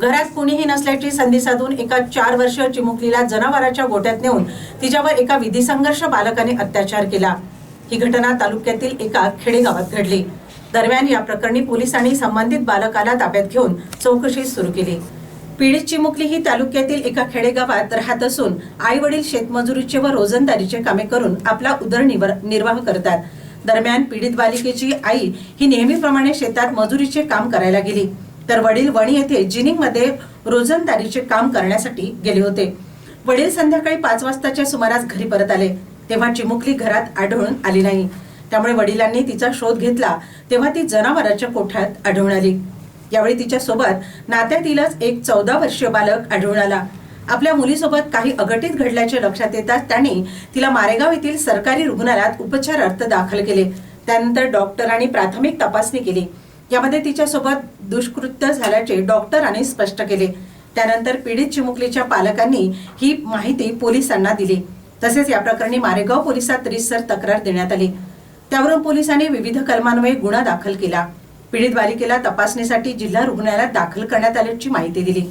घरात कुणीही नसल्याची संधी साधून एका चार वर्षीय चिमुकलीला जनावराच्या गोट्यात नेऊन तिच्यावर एका विधिसंघर्ष बालकाने अत्याचार केला. ही घटना तालुक्यातील एका खेडेगावात घडली. दरम्यान या प्रकरणी पोलिसांनी संबंधित बालकाला ताब्यात घेऊन चौकशी सुरू केली. पीडित चिमुकली ही तालुक्यातील एका खेडेगावात राहत असून आई वडील शेतमजुरीचे व रोजंदारीचे कामे करून आपला उदरनिर्वाह निर्वाह करतात. दरम्यान पीडित बालिकेची आई ही नेहमीप्रमाणे शेतात मजुरीचे काम करायला गेली. तर वडील वणी येथे जिनिंगमध्ये रोजंदारीचे काम करण्यासाठी गेले होते. वडील संध्याकाळी पाच वाजताच्या सुमारास घरी परत आले. तेव्हा चिमुकली घरात आढळून आली नाही. त्यामुळे वडिलांनी तिचा शोध घेतला. तेव्हा ती जनावराच्या कोठ्यात आढळून आली. यावेळी तिच्या सोबत नात्यातीलच एक चौदा वर्षीय बालक आढळून आला. आपल्या मुलीसोबत काही अघटित घडल्याचे लक्षात येताच त्यांनी तिला मारेगाव येथील सरकारी रुग्णालयात उपचारार्थ दाखल केले. त्यानंतर डॉक्टरांनी प्राथमिक तपासणी केली. यामध्ये तिच्यासोबत दुष्कृत्य झाल्याचे डॉक्टरांनी स्पष्ट केले. त्यानंतर पीडित चिमुकलीच्या पालकांनी ही माहिती पोलिसांना दिली. तसेच या प्रकरणी मारेगाव पोलिसात रिसर तक्रार देण्यात आली. त्यावरून पोलिसांनी विविध कलमान्वये गुन्हा दाखल केला. पीडित बालिकेला तपासणीसाठी जिल्हा रुग्णालयात दाखल करण्यात आल्याची माहिती दिली.